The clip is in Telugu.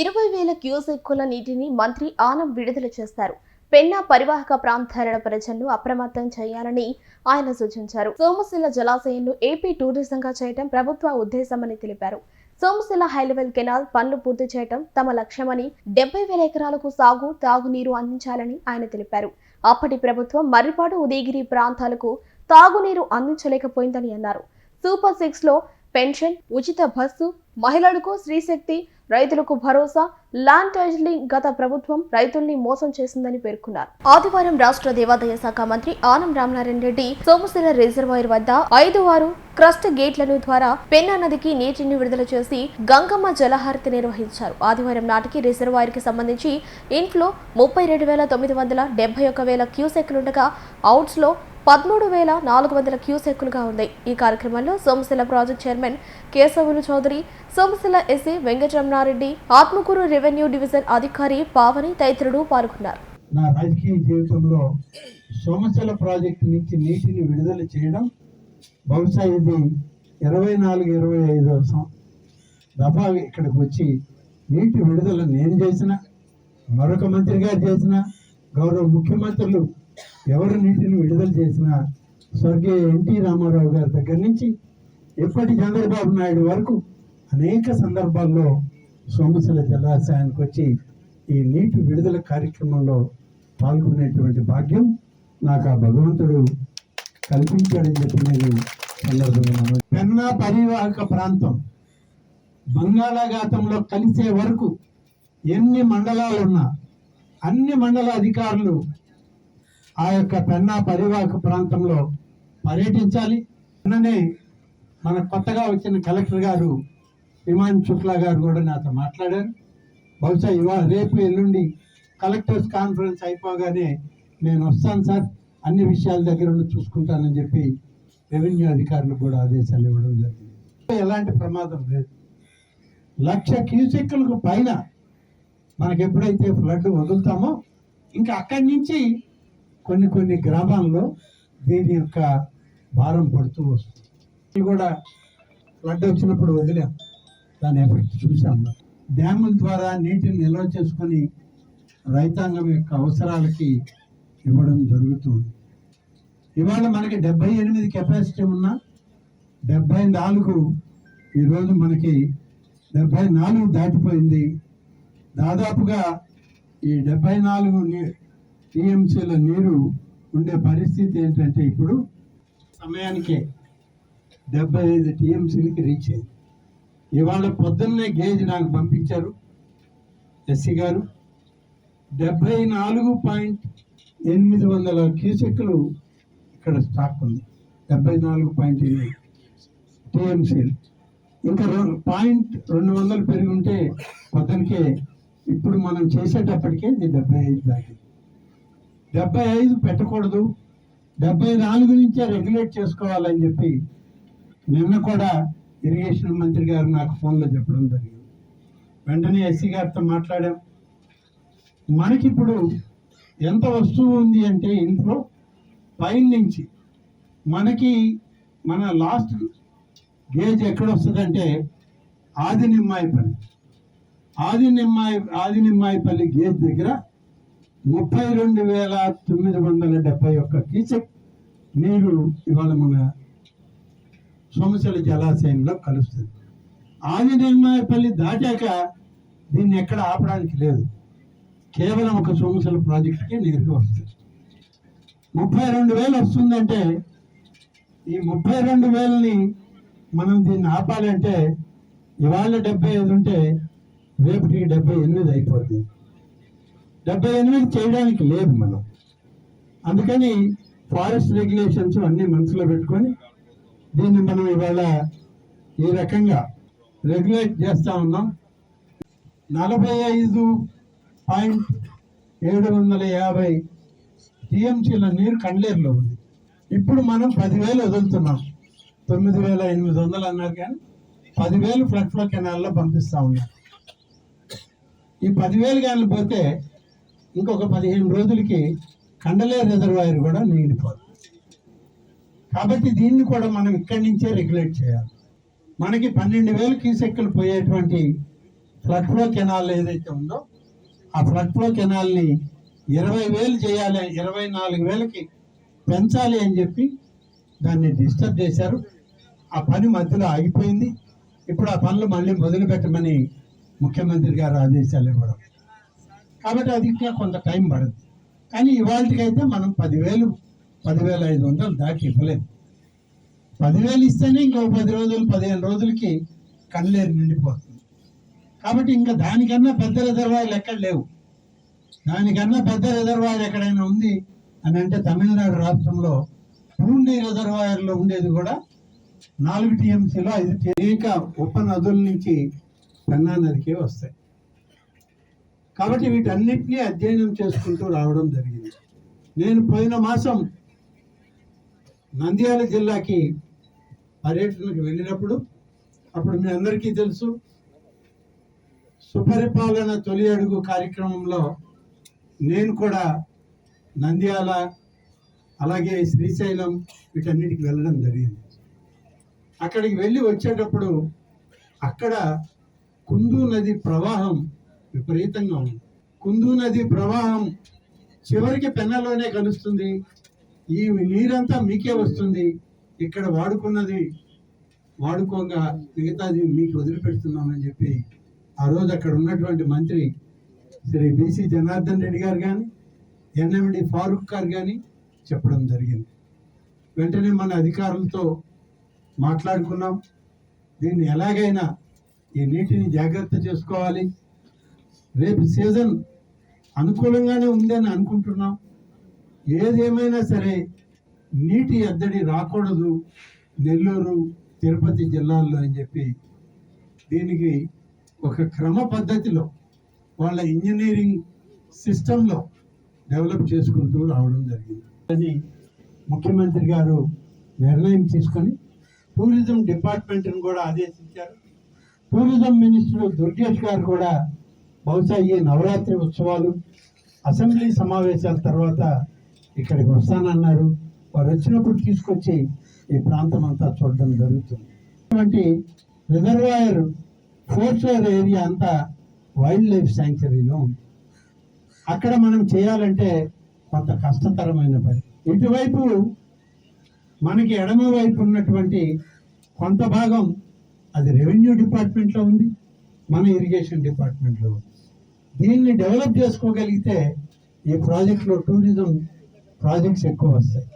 ఇరవై వేల క్యూసెక్కుల నీటిని మంత్రి ఆనం విడుదల చేస్తారు. పెన్నా పరివాహక ప్రాంతాల ప్రజలను అప్రమత్తం చేయాలని ఆయన సూచించారు. సోమశిల జలాశయంను ఏపీ టూరిజంగా చేయడం ప్రభుత్వ ఉద్దేశమని తెలిపారు. సోమశిల హైలెవెల్ కెనాల్ పనులు పూర్తి చేయడం తమ లక్ష్యమని డెబ్బై వేల ఎకరాలకు సాగు తాగునీరు అందించాలని ఆయన తెలిపారు. అప్పటి ప్రభుత్వం మర్రిపాడు ఉదయగిరి ప్రాంతాలకు తాగునీరు అందించలేకపోయిందని అన్నారు. సూపర్ సిక్స్లో పెన్షన్ ఉచిత బస్సు మహిళలకు శ్రీశక్తి రైతులకు భరోసా ల్యాండ్ టైటిలింగ్ గత ప్రభుత్వం రైతుల్ని మోసం చేసిందని పేర్కొన్నారు. ఆదివారం రాష్ట్ర దేవాదాయ శాఖ మంత్రి ఆనం రామనారాయణ రెడ్డి సోమశిల రిజర్వాయర్ వద్ద ఐదు ఆరు క్రస్ట్ గేట్లను ద్వారా పెన్నా నదికి నీటిని విడుదల చేసి గంగమ్మ జలహారతి నిర్వహించారు. ఆదివారం నాటికి రిజర్వాయర్కి సంబంధించి ఇన్ఫ్లో ముప్పై రెండు వేల తొమ్మిది వందల డెబ్బై ఒక వేల క్యూసెక్లుండగా అవుట్స్లో పదమూడు వేల నాలుగు వందల క్యూసెక్కులుగా ఉంది. ఈ కార్యక్రమంలో Somasila project chairman Keshavulu Chowdary Somasila SE Venkataramanareddy Atmakur revenue division అధికారి పావని తదితరులు పాల్గొన్నారు. నా రాజకీయ జీవితంలో సోమశిల ప్రాజెక్టు నుంచి నీటిని విడుదల చేయడం బహుశా ఇది ఇరవై నాలుగు ఇరవై ఐదో దఫా ఇక్కడికి వచ్చి నీటి విడుదల నేను చేసిన మరొక మంత్రి గారు చేసిన గౌరవ ముఖ్యమంత్రులు ఎవరు నీటిని విడుదల చేసినా స్వర్గీయ ఎన్టీ రామారావు గారి దగ్గర నుంచి ఇప్పటి చంద్రబాబు నాయుడు వరకు అనేక సందర్భాల్లో సోమశిల జలాశయానికి వచ్చి ఈ నీటి విడుదల కార్యక్రమంలో పాల్గొనేటువంటి భాగ్యం నాకు ఆ భగవంతుడు కల్పించాడని చెప్పి నేను సందర్భంగా పెన్నా పరివాహక ప్రాంతం బంగాళాఘాతంలో కలిసే వరకు ఎన్ని మండలాలు ఉన్నా అన్ని మండల అధికారులు ఆ యొక్క పెన్నా పరివాహక ప్రాంతంలో పర్యటించాలి. నిన్ననే మన కొత్తగా వచ్చిన కలెక్టర్ గారు విమాన్ శుక్లా గారు కూడా నాతో మాట్లాడారు. బహుశా ఇవాళ రేపు ఎల్లుండి కలెక్టర్స్ కాన్ఫరెన్స్ అయిపోగానే నేను వస్తాను సార్. అన్ని విషయాల దగ్గర ఉండి చూసుకుంటానని చెప్పి రెవెన్యూ అధికారులు కూడా ఆదేశాలు ఇవ్వడం జరిగింది. ఎలాంటి ప్రమాదం లేదు. లక్ష క్యూసెక్కులకు పైన మనకెప్పుడైతే ఫ్లడ్ వదులుతామో ఇంకా అక్కడి నుంచి కొన్ని కొన్ని గ్రామాల్లో దీని యొక్క భారం పడుతూ వస్తుంది. ఇది కూడా ఫ్లడ్ వచ్చినప్పుడు వదిలాం. దాని ఎఫెక్ట్ చూసాం. డ్యాముల ద్వారా నీటిని నిల్వ చేసుకొని రైతాంగం యొక్క అవసరాలకి ఇవ్వడం జరుగుతుంది. ఇవాళ మనకి డెబ్బై ఎనిమిది కెపాసిటీ ఉన్న డెబ్బై నాలుగు ఈరోజు మనకి డెబ్బై నాలుగు దాటిపోయింది. దాదాపుగా ఈ డెబ్బై నాలుగు టీఎంసీలో నీరు ఉండే పరిస్థితి ఏంటంటే ఇప్పుడు సమయానికే డెబ్బై ఐదు టీఎంసీలకి రీచ్ అయింది. ఇవాళ పొద్దున్నే గేజ్ నాకు పంపించారు ఎస్సీ గారు. డెబ్బై నాలుగు పాయింట్ ఎనిమిది వందల క్యూసెక్లు ఇక్కడ స్టాక్ ఉంది. డెబ్బై నాలుగు పాయింట్ ఎనిమిది టీఎంసీలు. ఇంకా రెండు పాయింట్ రెండు వందలు పెరిగి ఉంటే పొద్దునకే ఇప్పుడు మనం చేసేటప్పటికే ఇది డెబ్బై ఐదు దాటింది. డెబ్బై ఐదు పెట్టకూడదు. డెబ్బై నాలుగు నుంచే రెగ్యులేట్ చేసుకోవాలని చెప్పి నిన్న కూడా ఇరిగేషన్ మంత్రి గారు నాకు ఫోన్లో చెప్పడం జరిగింది. వెంటనే ఎస్సీ గారితో మాట్లాడాం. మనకిప్పుడు ఎంత వస్తువు ఉంది అంటే ఇంట్లో పైన నుంచి మనకి మన లాస్ట్ గేజ్ ఎక్కడ వస్తుందంటే ఆది నిమ్మాయిపల్లి ఆది నిమ్మాయి ఆది నిమ్మాయిపల్లి గేజ్ దగ్గర ముప్పై రెండు వేల తొమ్మిది వందల డెబ్బై ఒక్క కీచక్ నీరు ఇవాళ మన సోమశల జలాశయంలో కలుస్తుంది. ఆది నిర్మాయపల్లి దాటాక దీన్ని ఎక్కడ ఆపడానికి లేదు. కేవలం ఒక సోమశల ప్రాజెక్టుకే నీరుగా వస్తుంది. ముప్పై రెండు వేలు వస్తుందంటే ఈ ముప్పై రెండు వేలని మనం దీన్ని ఆపాలంటే ఇవాళ డెబ్బై ఐదు ఉంటే రేపటికి డెబ్బై ఎనిమిది అయిపోతుంది డెబ్బై ఎనిమిది చేయడానికి లేదు మనం. అందుకని ఫారెస్ట్ రెగ్యులేషన్స్ అన్ని మనసులో పెట్టుకొని దీన్ని మనం ఇవాళ ఈ రకంగా రెగ్యులేట్ చేస్తా ఉన్నాం. నలభై ఐదు పాయింట్ ఏడు వందల యాభై టీఎంసీల నీరు కండ్లేరులో ఉంది. ఇప్పుడు మనం పదివేలు వదులుతున్నాం. తొమ్మిది వేల ఎనిమిది వందలు అన్నారు కానీ పదివేలు ఫ్లడ్ ఫ్లో కెనాల్లో పంపిస్తా ఉన్నాం. ఈ పదివేలు కానీ పోతే ఇంకొక పదిహేను రోజులకి కండలే రిజర్వాయర్ కూడా నిండిపోదు కాబట్టి దీన్ని కూడా మనం ఇక్కడి నుంచే రెగ్యులేట్ చేయాలి. మనకి పన్నెండు వేలు క్యూసెక్కులు పోయేటువంటి ఫ్లడ్ ఫ్లో కెనాల్ ఏదైతే ఉందో ఆ ఫ్లడ్ ఫ్లో కెనాల్ని ఇరవై వేలు చేయాలి ఇరవై నాలుగు వేలకి పెంచాలి అని చెప్పి దాన్ని డిస్టర్బ్ చేశారు. ఆ పని మధ్యలో ఆగిపోయింది. ఇప్పుడు ఆ పనులు మళ్ళీ మొదలు పెట్టమని ముఖ్యమంత్రి గారు ఆదేశాలు ఇవ్వడం. కాబట్టి అది ఇంకా కొంత టైం పడుతుంది కానీ ఇవాళకైతే మనం పదివేలు పదివేల ఐదు వందలు దాటి ఇవ్వలేదు పదివేలు ఇస్తేనే ఇంకో పది రోజులు పదిహేను రోజులకి కళ్ళేరు నిండిపోతుంది. కాబట్టి ఇంకా దానికన్నా పెద్ద రిజర్వాయర్లు ఎక్కడ లేవు. దానికన్నా పెద్ద రిజర్వాయర్ ఎక్కడైనా ఉంది అని అంటే తమిళనాడు రాష్ట్రంలో పూర్ణి రిజర్వాయర్లో ఉండేది కూడా నాలుగు టీఎంసీలో ఐదు టీ- అనేక ఉప నదుల నుంచి పెన్నా నదికే వస్తాయి. కాబట్టి వీటన్నిటినీ అధ్యయనం చేసుకుంటూ రావడం జరిగింది. నేను పోయిన మాసం నంద్యాల జిల్లాకి పర్యటనకు వెళ్ళినప్పుడు అప్పుడు మీ అందరికీ తెలుసు సుపరిపాలన తొలి అడుగు కార్యక్రమంలో నేను కూడా నంద్యాల అలాగే శ్రీశైలం వీటన్నిటికి వెళ్ళడం జరిగింది. అక్కడికి వెళ్ళి వచ్చేటప్పుడు అక్కడ కుందు నది ప్రవాహం విపరీతంగా ఉంది. కుందు నది ప్రవాహం చివరికి పెన్నలోనే కలుస్తుంది. ఈ నీరంతా మీకే వస్తుంది. ఇక్కడ వాడుకున్నది వాడుకోగా మిగతాది మీకు వదిలిపెడుతున్నామని చెప్పి ఆ రోజు అక్కడ ఉన్నటువంటి మంత్రి శ్రీ బీసీ జనార్దన్ రెడ్డి గారు కానీ ఎన్ఎండి ఫారూక్ గారు కానీ చెప్పడం జరిగింది. వెంటనే మన అధికారులతో మాట్లాడుకున్నాం. దీన్ని ఎలాగైనా ఈ నీటిని జాగ్రత్త చేసుకోవాలి. రేపు సీజన్ అనుకూలంగానే ఉందని అనుకుంటున్నాం. ఏదేమైనా సరే నీటి ఎద్దడి రాకూడదు నెల్లూరు తిరుపతి జిల్లాల్లో అని చెప్పి దీనికి ఒక క్రమ పద్ధతిలో వాళ్ళ ఇంజనీరింగ్ సిస్టంలో డెవలప్ చేసుకుంటూ రావడం జరిగింది. అని ముఖ్యమంత్రి గారు నిర్ణయం తీసుకొని టూరిజం డిపార్ట్మెంట్ని కూడా ఆదేశించారు. టూరిజం మినిస్టర్ దుర్గేష్ గారు కూడా బహుశా ఈ నవరాత్రి ఉత్సవాలు అసెంబ్లీ సమావేశాల తర్వాత ఇక్కడికి వస్తానన్నారు. వారు వచ్చినప్పుడు తీసుకొచ్చి ఈ ప్రాంతం అంతా చూడడం జరుగుతుంది. అటువంటి రిజర్వాయర్ ఫోర్షోర్ ఏరియా అంతా వైల్డ్ లైఫ్ శాంక్చరీలో ఉంది. అక్కడ మనం చేయాలంటే కొంత కష్టతరమైన పని. ఇటువైపు మనకి ఎడమ వైపు ఉన్నటువంటి కొంత భాగం అది రెవెన్యూ డిపార్ట్మెంట్లో ఉంది. మన ఇరిగేషన్ డిపార్ట్మెంట్లో దీన్ని డెవలప్ చేసుకోగలిగితే ఈ ప్రాజెక్ట్లో టూరిజం ప్రాజెక్ట్స్ ఎక్కువ వస్తాయి.